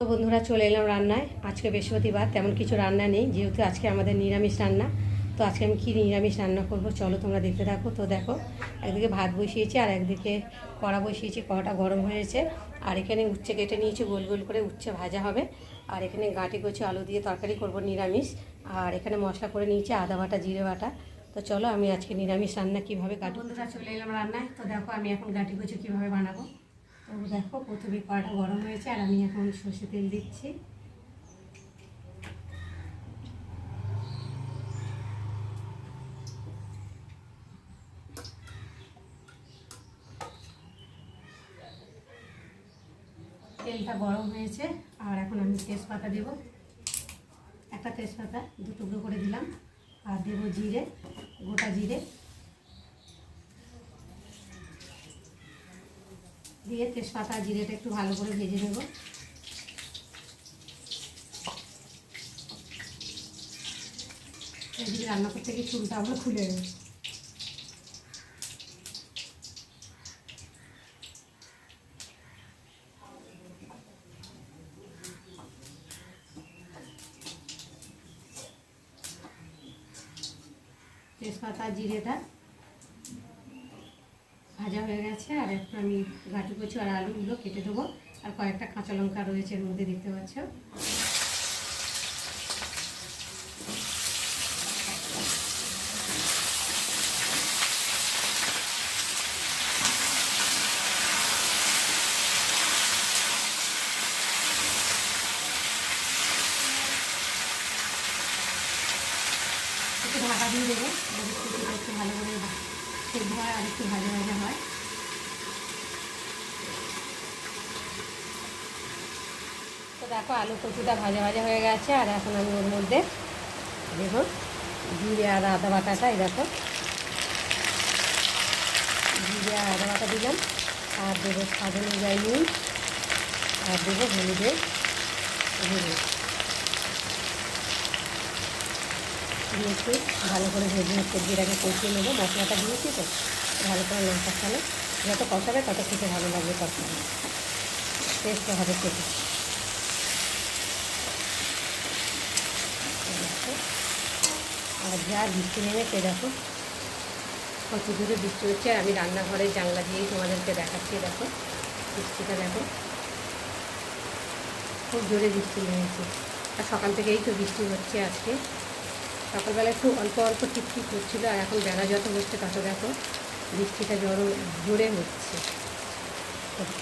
তো বন্ধুরা চলে এলাম রান্নায়। আজকে বৃহস্পতিবার, তেমন কিছু রান্না নেই, যেহেতু আজকে আমাদের নিরামিষ রান্না। তো আজকে আমি কী নিরামিষ রান্না করব চলো তোমরা দেখতে থাকো। তো দেখো, একদিকে ভাত বসিয়েছি আর একদিকে কড়া বসিয়েছি, কড়াটা গরম হয়েছে আর এখানে উচ্ছে কেটে নিয়েছি, গোল গোল করে উচ্ছে ভাজা হবে। আর এখানে গাঁটি কচি আলু দিয়ে তরকারি করব নিরামিষ। আর এখানে মশলা করে নিয়েছি আদা বাটা, জিরে বাটা। তো চলো আমি আজকে নিরামিষ রান্না কীভাবে কাটি বন্ধুরা চলে এলাম রান্নায়। তো দেখো, আমি এখন গাঁটি কচি কীভাবে বানাবো? দেখো, প্রথমে কড়াটা গরম হয়েছে আর আমি এখন সর্ষে তেল দিচ্ছি। তেলটা গরম হয়েছে আর এখন আমি তেজপাতা দেব। একটা তেজপাতা দু টুকরো করে দিলাম। আর দেবো জিরে, গোটা জিরে। দিয়ে তেজপাতা জিরেটা একটু ভালো করে ভেজে নেব। এদিকে রান্না করতে গিয়ে চুলটা আমরা খুলে নেব তেজপাতা, জিরেটা ভাজা হয়ে গেছে, আর এখন আমি গাঁটি কচু আর আলুগুলো কেটে দেবো। আর কয়েকটা কাঁচা লঙ্কা রয়েছে, এর মধ্যে দেখতে পাচ্ছ। ঢাকা দিয়ে দেবো একটু ভালো করে সেদ্ধ হয় আর একটু ভাজা ভাজা হয়। তো দেখো আলু কচুটা ভাজা ভাজা হয়ে গেছে, আর এখন আমি ওর মধ্যে দেখো জিরে আর আদা বাটাটা, এই দেখো। জিরে আর আদা বাটা দিলাম, আর দেবো স্বাদ অনুযায়ী নুন, আর দেবো হলুদের গুঁড়ো। দিয়ে একটু ভালো করে ভেজে সবজিটাকে কষিয়ে নেব। মশলাটা দিয়েছি তো। ভালো করে লঙ্কা খালে যত কষাবে তত খেতে ভালো লাগবে তরকারি টেস্ট হবে খেতে আর যা বৃষ্টি নেমেছে, দেখো। কত দূরে বৃষ্টি হচ্ছে। আর আমি রান্নাঘরের জানলা দিয়েই তোমাদেরকে দেখাচ্ছি, দেখো। বৃষ্টিটা দেখো। খুব জোরে বৃষ্টি নেমেছে। আর সকাল থেকেই তো বৃষ্টি হচ্ছে আজকে। সকালবেলা একটু অল্প অল্প টিপটিপ হচ্ছিল আর এখন বেলা যত হচ্ছে তত দেখো বৃষ্টিটা জোর, জোরে হচ্ছে।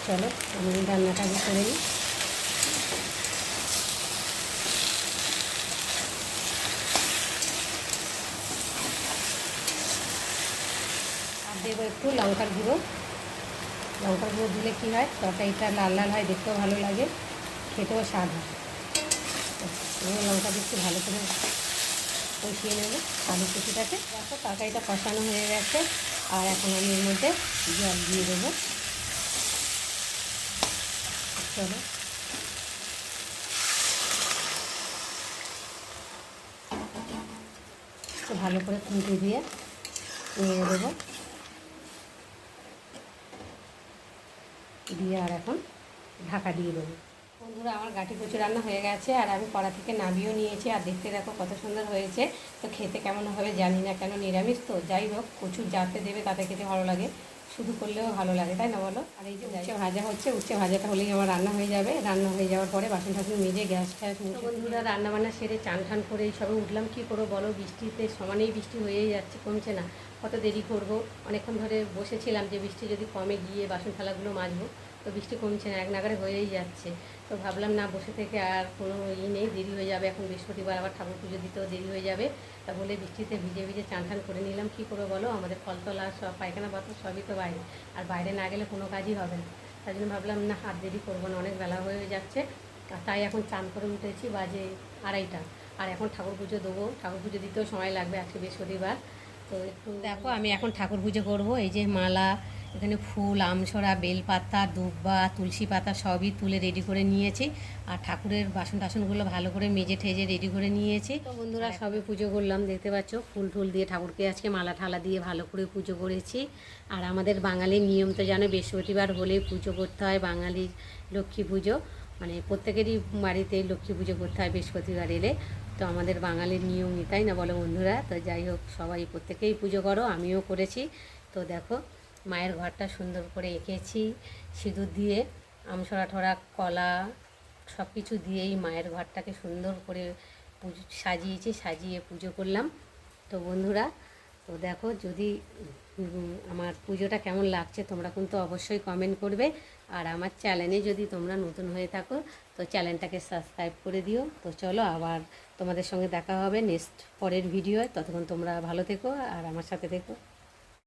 চলো, আমি রান্নাটা আগে করে নিই। দেবো একটু লঙ্কার গুঁড়ো। লঙ্কার গুঁড়ো দিলে কী হয়? তরকারিটা লাল লাল হয়, দেখতেও ভালো লাগে, খেতেও স্বাদ হয়। লঙ্কা দিচ্ছি ভালো করে কষিয়ে নেব। আলু কুচিটাকে দেখো, তরকারিটা কষানো হয়ে গেছে। আর এখন আমি এর মধ্যে জল দিয়ে দেবো। চলো। ভালো করে খুঁটি দিয়ে নিয়ে দেবো। দিয়ে আর এখন ঢাকা দিয়ে দেবো। বন্ধুরা আমার গাঠি কচু রান্না হয়ে গেছে আর আমি কড়া থেকে নামিয়েও নিয়েছি আর দেখতে দেখো কত সুন্দর হয়েছে। তো খেতে কেমন হবে জানি না কেন নিরামিষ তো। যাই হোক কচু যাতে দেবে তাতে খেতে ভালো লাগে। শুধু করলেও ভালো লাগে তাই না বলো? আর এই যে উচ্ছে ভাজা হচ্ছে উচ্ছে ভাজাটা হলেই আমার রান্না হয়ে যাবে। রান্না হয়ে যাওয়ার পরে বাসন টাসন মেজে গ্যাস ট্যাস বন্ধুরা রান্না বান্না সেরে চান ঠান করে এই সবে উঠলাম। কী করব বলো? বৃষ্টিতে সমানেই বৃষ্টি হয়েই যাচ্ছে কমছে না। কত দেরি করব? অনেকক্ষণ ধরে বসেছিলাম যে বৃষ্টি যদি কমে গিয়ে বাসন থালাগুলো মাজবো। তো বৃষ্টি কমছে না, এক নাগারে হয়েই যাচ্ছে। তো ভাবলাম না, বসে থেকে আর কোনো ই নেই, দেরি হয়ে যাবে। এখন বৃহস্পতিবার আবার ঠাকুর পুজো দিতেও দেরি হয়ে যাবে। তা বলে বৃষ্টিতে ভিজে ভিজে চান টান করে নিলাম। কী করে বলো? আমাদের ফলতলা, সব পায়খানা বাথরুম, সবই তো বাইরে। আর বাইরে না গেলে কোনো কাজই হবে না। তাই জন্য ভাবলাম, না হাত দেরি করব না, অনেক বেলা হয়ে যাচ্ছে। আর তাই এখন চান করে উঠেছি, বাজে আড়াইটা। আর এখন ঠাকুর পুজো দেবো। ঠাকুর পুজো দিতেও সময় লাগবে আজকে বৃহস্পতিবার। তো একটু দেখো, আমি এখন ঠাকুর পুজো করব। এই যে মালা এখানে ফুল আমছড়া বেলপাতা দুব্বা তুলসী পাতা সবই তুলে রেডি করে নিয়েছি। আর ঠাকুরের বাসন টাসনগুলো ভালো করে মেজে ঠেজে রেডি করে নিয়েছি। তো বন্ধুরা সবে পুজো করলাম দেখতে পাচ্ছ ফুল টুল দিয়ে ঠাকুরকে আজকে মালা ঠালা দিয়ে ভালো করে পুজো করেছি। আর আমাদের বাঙালির নিয়ম তো জানো বৃহস্পতিবার হলে পুজো করতে হয় বাঙালির লক্ষ্মী পুজো। মানে প্রত্যেকেরই বাড়িতে লক্ষ্মী পুজো করতে হয় বৃহস্পতিবার এলে। তো আমাদের বাঙালির নিয়মই তাই না বলো বন্ধুরা? তো যাই হোক সবাই প্রত্যেকেই পুজো করো আমিও করেছি। তো দেখো মায়ের ঘরটা সুন্দর করে এঁকেছি, সিঁদুর দিয়ে আমসরা ঠরা কলা সব কিছু দিয়েই মায়ের ঘরটাকে সুন্দর করে পুজো, সাজিয়েছি, সাজিয়ে পুজো করলাম। তো বন্ধুরা, তো দেখো যদি আমার পুজোটা কেমন লাগছে তোমরা কিন্তু অবশ্যই কমেন্ট করবে। আর আমার চ্যানেলে যদি তোমরা নতুন হয়ে থাকো, তো চ্যানেলটাকে সাবস্ক্রাইব করে দিও। তো চলো আবার তোমাদের সঙ্গে দেখা হবে নেক্সট পরের ভিডিও ততক্ষণ তোমরা ভালো থেকো আর আমার সাথে থেকো।